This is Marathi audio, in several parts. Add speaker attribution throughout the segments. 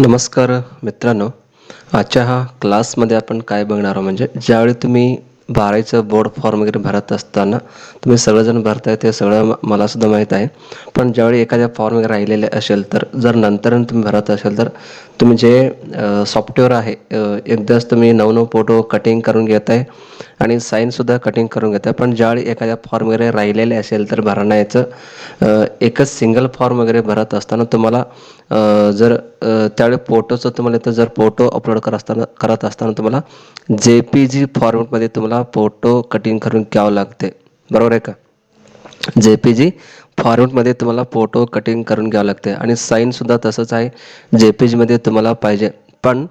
Speaker 1: नमस्कार मित्रांनो. आजच्या हा क्लासमध्ये आपण काय बघणार आहोत? म्हणजे ज्यावेळी तुम्ही बारावीचं बोर्ड फॉर्म वगैरे भरत असताना तुम्ही सगळेजण भरताय ते सगळं मलासुद्धा माहीत आहे. पण ज्यावेळी एखाद्या फॉर्म वगैरे राहिलेले असेल तर जर नंतर तुम्ही भरत असेल तर तुम्ही जे सॉफ्टवेअर आहे एकदाच तुम्ही नऊ नऊ फोटो कटिंग करून घेत आहे आणि साईनसुद्धा कटिंग करून घेतात आहे पण ज्यावेळी एखाद्या फॉर्म वगैरे राहिलेले असेल तर भरण्याचं याचं एकच सिंगल फॉर्म वगैरे भरत असताना तुम्हाला जर त्यावेळी फोटोचं तुम्हाला इथं जर फोटो अपलोड करत असताना करत असताना तुम्हाला जे पी जी फॉर्मेटमध्ये तुम्हाला फोटो कटिंग करून घ्यावं लागते. बरोबर आहे का? जे पी जी फॉर्मेटमध्ये तुम्हाला फोटो कटिंग करून घ्यावं लागते. आणि साईनसुद्धा तसंच आहे. जे पी जीमध्ये तुम्हाला पाहिजे. पण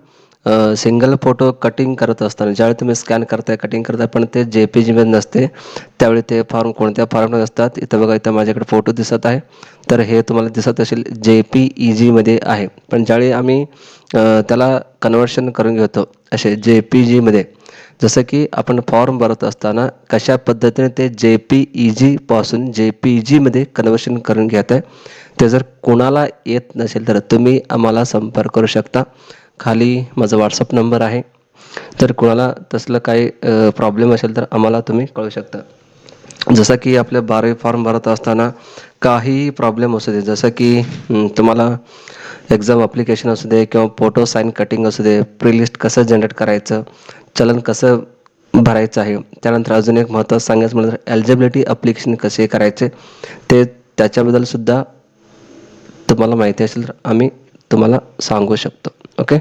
Speaker 1: सिंगल फोटो कटिंग करत असताना ज्यावेळी तुम्ही स्कॅन करताय कटिंग करताय पण ते जे पी जीमध्ये नसते त्यावेळी ते फॉर्म कोणत्या फॉर्ममध्ये असतात इथं बघा इथं माझ्याकडे फोटो दिसत आहे. तर हे तुम्हाला दिसत असेल जे पी ई जीमध्ये आहे. पण ज्यावेळी आम्ही त्याला कन्वर्शन करून घेतो असे जे पी जीमध्ये जसं की आपण फॉर्म भरत असताना कशा पद्धतीने ते J P E जीपासून J P E जीमध्ये कन्वर्शन करून घेत आहे ते जर कोणाला येत नसेल तर तुम्ही आम्हाला संपर्क करू शकता. खाली माझा व्हॉट्सअप नंबर आहे. तर कुणाला तसलं काही प्रॉब्लेम असेल तर आम्हाला तुम्ही कळू शकता. जसं की आपल्या बारावी फॉर्म भरत असताना काहीही प्रॉब्लेम असू दे जसं की तुम्हाला एक्झाम अप्लिकेशन असू दे किंवा फोटो साईन कटिंग असू दे प्रीलिस्ट कसं जनरेट करायचं चलन कसं भरायचं आहे त्यानंतर अजून एक महत्त्वाचं सांगायचं म्हटलं तर एलिजिबिलिटी अप्लिकेशन कसे करायचे ते त्याच्याबद्दल सुद्धा तुम्हाला माहिती असेल तर आम्ही तुम्हाला सांगू शकतो. ओके?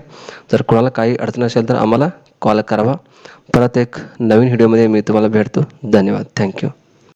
Speaker 1: जर कोणाला काही अडचण असेल तर आम्हाला कॉल करावा परत एक नवीन व्हिडिओमध्ये मी तुम्हाला भेटतो. धन्यवाद. थँक्यू